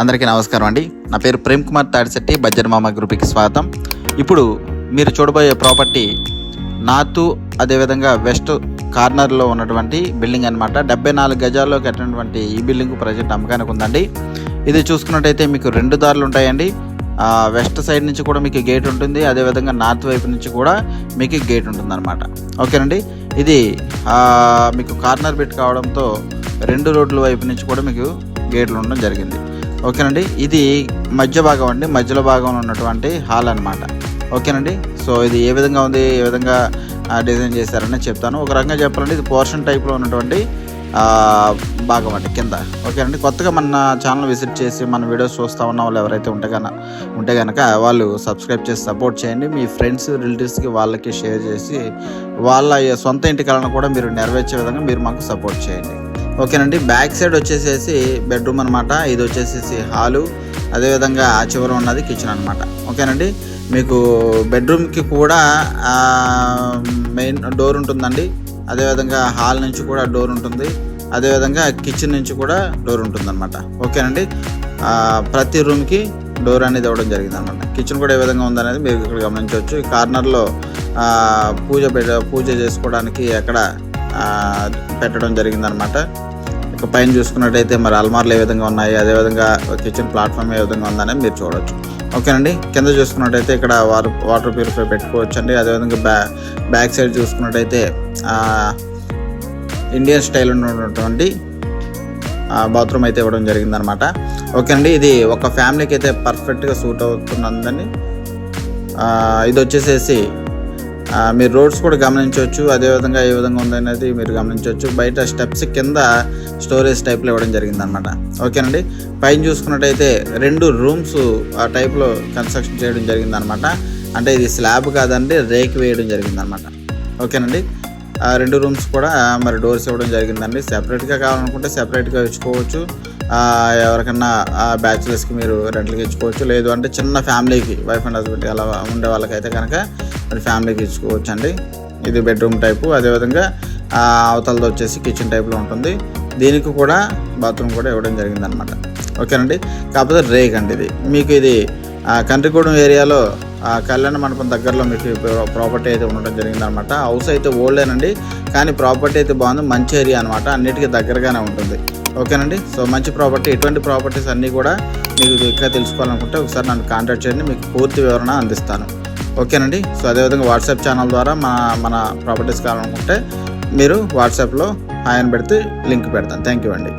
అందరికీ నమస్కారం అండి. నా పేరు ప్రేమ్ కుమార్ తాడిశెట్టి బజ్జర్ మామ గ్రూప్కి స్వాగతం. ఇప్పుడు మీరు చూడబోయే ప్రాపర్టీ నార్త్ అదేవిధంగా వెస్ట్ కార్నర్లో ఉన్నటువంటి బిల్డింగ్ అనమాట డెబ్బై నాలుగు గజాల్లో కట్టినటువంటి ఈ బిల్డింగ్ ప్రజెంట్ అమ్మకానికి ఉందండి. ఇది చూసుకున్నట్టయితే మీకు రెండు దారులు ఉంటాయండి. వెస్ట్ సైడ్ నుంచి కూడా మీకు గేట్ ఉంటుంది. అదేవిధంగా నార్త్ వైపు నుంచి కూడా మీకు గేట్ ఉంటుందన్నమాట. ఓకేనండి? ఇది మీకు కార్నర్ బిట్ కావడంతో రెండు రోడ్ల వైపు నుంచి కూడా మీకు గేట్లు ఉండడం జరిగింది. ఓకేనండి? ఇది మధ్య భాగం అండి. మధ్యలో భాగంలో ఉన్నటువంటి హాల్ అన్నమాట. ఓకేనండి? సో ఇది ఏ విధంగా ఉంది? ఏ విధంగా డిజైన్ చేశారని చెప్తాను. ఒక రకంగా చెప్పాలంటే ఇది పోర్షన్ టైప్లో ఉన్నటువంటి భాగం అండి కింద. ఓకేనండి? కొత్తగా మన ఛానల్ విజిట్ చేసి మన వీడియోస్ చూస్తూ ఉన్న వాళ్ళు ఎవరైతే ఉంటే కన ఉంటే కనుక వాళ్ళు సబ్స్క్రైబ్ చేసి సపోర్ట్ చేయండి. మీ ఫ్రెండ్స్ రిలేటివ్స్కి వాళ్ళకి షేర్ చేసి వాళ్ళ సొంత ఇంటి కళను కూడా మీరు నెరవేర్చే విధంగా మీరు మాకు సపోర్ట్ చేయండి. ఓకేనండి. బ్యాక్ సైడ్ వచ్చేసేసి బెడ్రూమ్ అనమాట ఇది వచ్చేసేసి హాలు. అదేవిధంగా ఆ చివర ఉన్నది కిచెన్ అనమాట ఓకేనండి. మీకు బెడ్రూమ్కి కూడా మెయిన్ డోర్ ఉంటుందండి. అదేవిధంగా హాల్ నుంచి కూడా డోర్ ఉంటుంది. అదేవిధంగా కిచెన్ నుంచి కూడా డోర్ ఉంటుందన్నమాట. ఓకేనండి. ప్రతి రూమ్కి డోర్ అనేది ఇవ్వడం జరిగింది అనమాట కిచెన్ కూడా ఏ విధంగా ఉందనేది మీరు ఇక్కడ గమనించవచ్చు. ఈ కార్నర్లో పూజ పూజ చేసుకోవడానికి అక్కడ పెట్టడం జరిగిందనమాట. ఇక పైన చూసుకున్నట్టయితే మరి అల్మార్లు ఏ విధంగా ఉన్నాయి అదేవిధంగా కిచెన్ ప్లాట్ఫామ్ ఏ విధంగా ఉందనేది మీరు చూడవచ్చు ఓకేనండి కింద చూసుకున్నట్టయితే ఇక్కడ వాటర్ వాటర్ ప్యూరిఫై పెట్టుకోవచ్చు అండి అదేవిధంగా బ్యా బ్యాక్ సైడ్ చూసుకున్నట్టయితే ఇండియన్ స్టైల్ ఉన్నటువంటి బాత్రూమ్ అయితే ఇవ్వడం జరిగిందనమాట. ఓకేనండి ఇది ఒక ఫ్యామిలీకి అయితే పర్ఫెక్ట్గా సూట్ అవుతుందని ఇది వచ్చేసేసి మీరు రోడ్స్ కూడా గమనించవచ్చు. అదేవిధంగా ఏ విధంగా ఉందనేది మీరు గమనించవచ్చు. బయట స్టెప్స్ కింద స్టోరేజ్ టైప్లో ఇవ్వడం జరిగిందనమాట ఓకేనండి? పైన చూసుకున్నట్టయితే రెండు రూమ్స్ ఆ టైప్లో కన్స్ట్రక్షన్ చేయడం జరిగిందనమాట అంటే ఇది స్లాబ్ కాదండి రేక్ వేయడం జరిగిందనమాట ఓకేనండి? ఆ రెండు రూమ్స్ కూడా మరి డోర్స్ ఇవ్వడం జరిగిందండి. సెపరేట్గా కావాలనుకుంటే సెపరేట్గా ఇచ్చుకోవచ్చు. ఎవరికన్నా బ్యాచులర్స్కి మీరు రెంట్లకి ఇచ్చుకోవచ్చు. లేదు అంటే చిన్న ఫ్యామిలీకి వైఫ్ అండ్ హస్బెండ్ అలా ఉండే వాళ్ళకైతే కనుక మరి ఫ్యామిలీకి ఇచ్చుకోవచ్చు అండి ఇది బెడ్రూమ్ టైపు అదేవిధంగా ఆ, అవతలది వచ్చేసి కిచెన్ టైప్లో ఉంటుంది. దీనికి కూడా బాత్రూమ్ కూడా ఇవ్వడం జరిగింది అనమాట ఓకేనండి? కాకపోతే రేక్ అండి ఇది. మీకు ఇది కంట్రిగూడెం ఏరియాలో కళ్యాణ మండపం దగ్గరలో మీకు ప్రాపర్టీ అయితే ఉండడం జరిగిందనమాట హౌస్ అయితే ఓల్డేనండి కానీ ప్రాపర్టీ అయితే బాగుంది. మంచి ఏరియా అనమాట అన్నిటికీ దగ్గరగానే ఉంటుంది. ఓకేనండి? సో మంచి ప్రాపర్టీ ఎటువంటి ప్రాపర్టీస్ అన్నీ కూడా మీకు ఇక్కడ తెలుసుకోవాలనుకుంటే ఒకసారి నన్ను కాంటాక్ట్ చేయండి మీకు పూర్తి వివరణ అందిస్తాను. ఓకేనండి? సో అదేవిధంగా వాట్సాప్ ఛానల్ ద్వారా మన మన ప్రాపర్టీస్ కావాలనుకుంటే మీరు వాట్సాప్లో ఆయన పెడితే లింక్ పెడతాను. థ్యాంక్ యూ అండి.